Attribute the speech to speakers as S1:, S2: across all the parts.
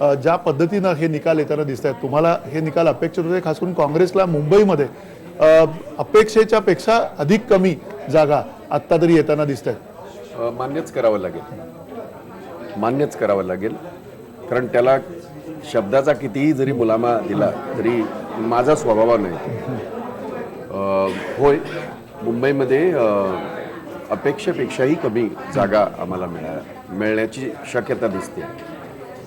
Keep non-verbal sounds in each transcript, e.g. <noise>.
S1: ज्या पद्धतीनं हे निकाल येताना दिसत आहेत तुम्हाला हे निकाल अपेक्षित होते खास करून काँग्रेसला मुंबईमध्ये अपेक्षेच्या पेक्षा अधिक कमी जागा आत्ता तरी येताना दिसत आहेत
S2: मान्यच करावं लागेल. मान्यच करावं लागेल. कारण त्याला शब्दाचा कितीही जरी मुलामा दिला तरी माझा स्वभाव नाही. होय मुंबईमध्ये अपेक्षेपेक्षाही कमी जागा आम्हाला मिळा मिळण्याची शक्यता दिसते.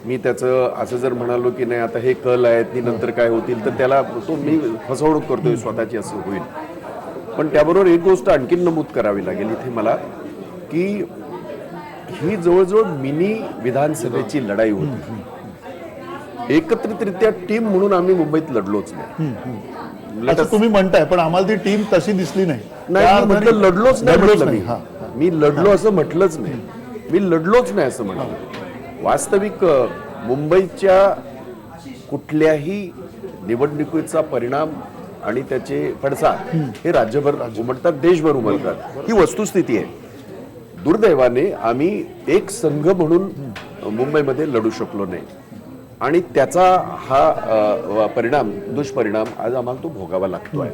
S2: मी त्याचं असं जर म्हणालो की नाही आता हे कल आहेत ती नंतर काय होतील तर त्याला तो मी फसवणूक करतोय स्वतःची असं होईल. पण त्याबरोबर एक गोष्ट आणखीन नमूद करावी लागेल इथे मला की ही जवळजवळ मिनी विधानसभेची लढाई होती. एकत्रितरित्या टीम म्हणून आम्ही मुंबईत लढलोच नाही.
S1: तुम्ही म्हणताय पण आम्हाला ती टीम तशी दिसली नाही.
S2: लढलोच नाही.
S1: हा.
S2: मी लढलो असं म्हटलंच नाही. मी लढलोच नाही असं म्हटलं वास्तविक मुंबईच्या कुठल्याही निवडणुकीचा परिणाम आणि त्याचे पडसाद हे राज्यभर उमटतात देशभर उमटतात ही वस्तुस्थिती आहे. दुर्दैवाने आम्ही एक संघ म्हणून मुंबईमध्ये लढू शकलो नाही. आणि त्याचा हा परिणाम दुष्परिणाम आज आम्हाला तो भोगावा लागतोय.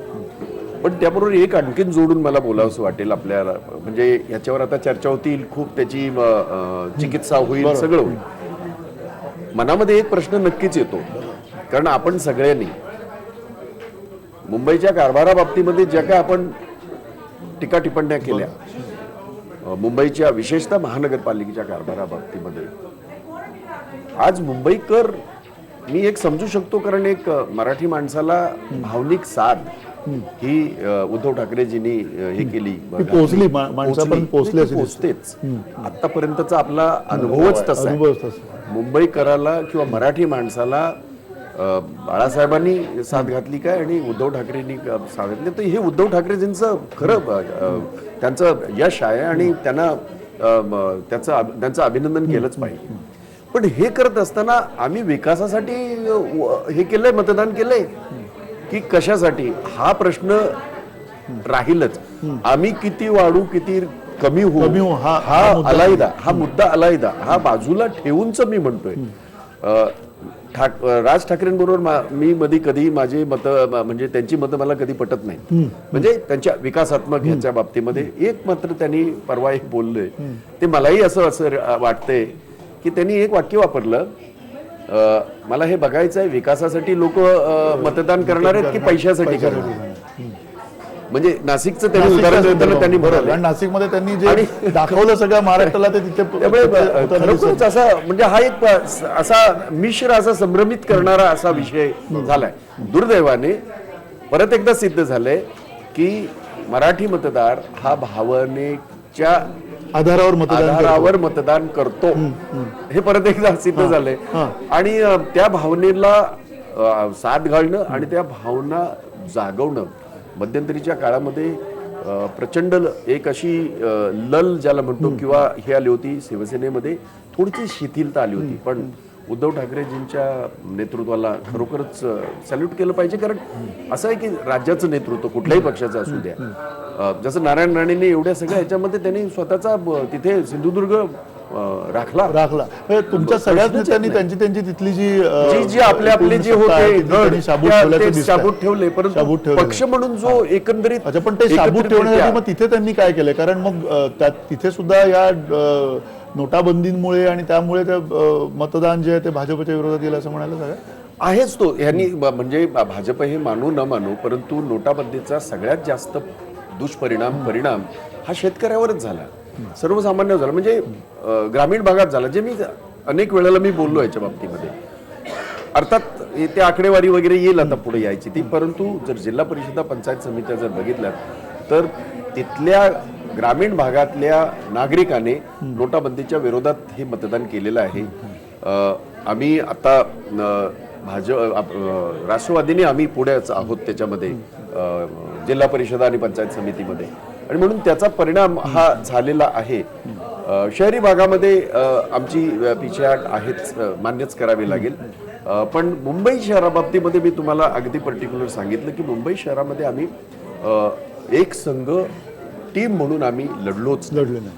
S2: पण त्याबरोबर एक आणखीन जोडून मला बोलावंसं वाटेल आपल्याला म्हणजे याच्यावर आता चर्चा होतील खूप त्याची चिकित्सा होईल सगळं होईल. मनामध्ये एक प्रश्न नक्कीच येतो. कारण आपण सगळ्यांनी मुंबईच्या कारभाराबाबतीमध्ये ज्या काय आपण टीका टिप्पण्या केल्या मुंबईच्या विशेषतः महानगरपालिकेच्या कारभाराबाबतीमध्ये आज मुंबईकर मी एक समजू शकतो कारण एक मराठी माणसाला भावनिक साथ ही उद्धव ठाकरेजींनी हे केली.
S1: पोहोचली.
S2: पोहोचतेच. आतापर्यंतचा आपला अनुभवच तसा. मुंबईकराला किंवा मराठी माणसाला बाळासाहेबांनी साथ घातली काय आणि उद्धव ठाकरेंनी साथ घातली? तर हे उद्धव ठाकरेजींचं खरं त्यांचं यश आहे आणि त्यांना त्याचं त्यांचं अभिनंदन केलंच पाहिजे. पण हे करत असताना आम्ही विकासासाठी हे केलंय मतदान केलंय. की कशासाठी? हा प्रश्न राहीलच. आम्ही किती वाढू किती कमी होऊ
S1: कमी हा- मुद्दा
S2: अलायदा हा मुद्दा अलायदा हा बाजूला ठेवूनच मी म्हणतोय. ठाक राज ठाकरेंबरोबर मा- मध्ये कधी माझे मत म्हणजे त्यांची मतं मला कधी पटत नाही म्हणजे त्यांच्या विकासात्मक ह्याच्या बाबतीमध्ये एक मात्र त्यांनी परवा एक बोललोय ते मलाही असं असं वाटतंय की त्यांनी एक वाक्य वापरलं मला हे बघायचं आहे विकासासाठी लोक मतदान करणार आहेत की पैशासाठी करणार? म्हणजे नाशिकचं त्यांनी उदाहरण देताना त्यांनी म्हणाले
S1: आणि नाशिकमध्ये त्यांनी जे दाखवलं सगळ्या महाराष्ट्राला ते तिथे. <laughs>
S2: खरोखरच असा म्हणजे हा एक असा मिश्र असा संभ्रमित करणारा असा विषय झालाय. दुर्दैवाने परत एकदा सिद्ध झालंय की मराठी मतदार हा भावनेच्या
S1: आधारावर मतदान करतो.
S2: आधारावर मतदान करतो. हे परत एकदा सिद्ध झालंय. आणि त्या भावनेला साथ घालणं आणि त्या भावना जागवणं मध्यंतरीच्या काळामध्ये प्रचंड एक अशी लल ज्याला म्हणतो किंवा हे आली होती शिवसेनेमध्ये थोडीशी शिथिलता आली होती. पण उद्धव ठाकरेजींच्या नेतृत्वाला खरोखरच सॅल्यूट केलं पाहिजे. कारण असं आहे की राज्याचं नेतृत्व कुठल्याही पक्षाचं असू द्या. जसं नारायण राणेंनी एवढ्या सगळ्या ह्याच्यामध्ये त्यांनी स्वतःचा तिथे सिंधुदुर्ग राखला.
S1: राखला. तुमच्या सगळ्याच नेत्यांनी त्यांची त्यांची तिथली जी
S2: जी जी आपले आपले जे होते
S1: शाबूत
S2: ठेवले परंतु. पक्ष म्हणून जो एकंदरीत
S1: पण ते शाबूत ठेवण्यासाठी मग तिथे त्यांनी काय केलंय? कारण मग तिथे सुद्धा या नोटाबंदीमुळे आणि त्यामुळे ते अ, मतदान जे आहे ते भाजपच्या विरोधात गेलं असं म्हणायला सगळं
S2: आहेच तो. यांनी म्हणजे भाजप हे मानू न मानू परंतु नोटाबंदीचा सगळ्यात जास्त दुष्परिणाम परिणाम हा शेतकऱ्यावरच झाला. सर्वसामान्य झाला. म्हणजे ग्रामीण भागात झाला. जे मी अनेक वेळेला मी बोललो याच्या बाबतीमध्ये. अर्थात हे ते आकडेवारी वगैरे येईल आता पुढे यायची ती. परंतु जर जिल्हा परिषदा पंचायत समित्या जर बघितल्या तर तिथल्या ग्रामीण भागातल्या नागरिकाने नोटाबंदीच्या विरोधात हे मतदान केलेलं आहे. आम्ही आता भाजप राष्ट्रवादीने आम्ही पुढेच आहोत त्याच्यामध्ये जिल्हा परिषदा आणि पंचायत समितीमध्ये. आणि म्हणून त्याचा परिणाम हा झालेला आहे. शहरी भागामध्ये आमची पिछेहाट आहेच मान्यच करावी लागेल. पण मुंबई शहराबाबतीमध्ये मी तुम्हाला अगदी पर्टिक्युलर सांगितलं की मुंबई शहरामध्ये आम्ही एक संघ टीम म्हणून आम्ही लढलोच
S1: लढलो नाही.